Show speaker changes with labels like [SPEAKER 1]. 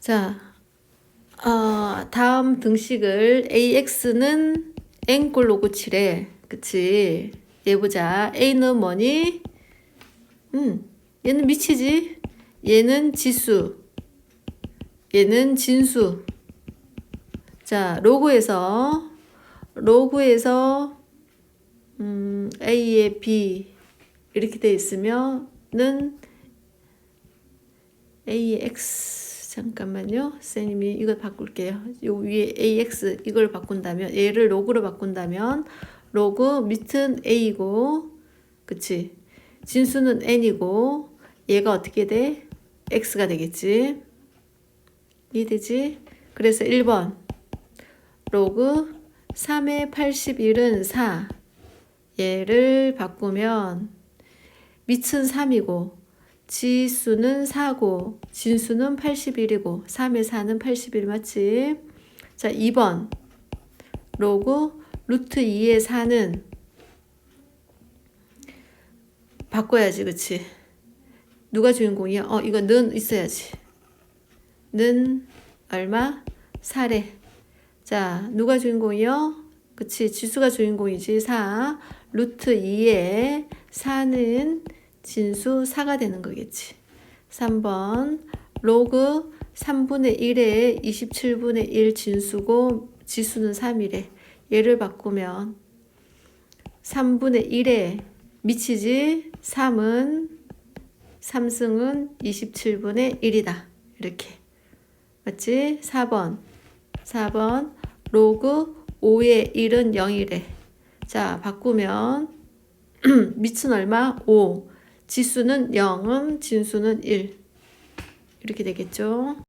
[SPEAKER 1] 자, 어, 다음 등식을 AX는 N꼴 로그 7에, 그치? 얘 보자. A는 뭐니? 음, 얘는 미치지? 얘는 지수. 얘는 진수. 자, 로그에서, 로그에서, 음, A에 B, 이렇게 돼 있으면은, A에 X, 잠깐만요. 선생님이 이걸 바꿀게요. 요 위에 AX, 이걸 바꾼다면, 얘를 로그로 바꾼다면, 로그 밑은 A고, 그치? 진수는 N이고, 얘가 어떻게 돼? X가 되겠지? 이해되지? 그래서 1번 로그 3의 81은 4 얘를 바꾸면 밑은 3이고 지수는 4고 진수는 81이고 3의 4는 81 맞지? 자 2번 로그 루트 2의 4는 바꿔야지 그치? 누가 주인공이야? 어 이거 는 있어야지 는 얼마? 4래. 자, 누가 주인공이요? 그치, 지수가 주인공이지. 4. 루트 2에 4는 진수 4가 되는 거겠지. 3번. 로그 3분의 1에 27분의 1 진수고 지수는 3이래. 얘를 바꾸면 3분의 1에 미치지? 3은 3승은 27분의 1이다. 이렇게. 맞지? 4번. 4번. 로그 5의 1은 0이래. 자, 바꾸면 밑은 얼마? 5. 지수는 0음, 진수는 1. 이렇게 되겠죠?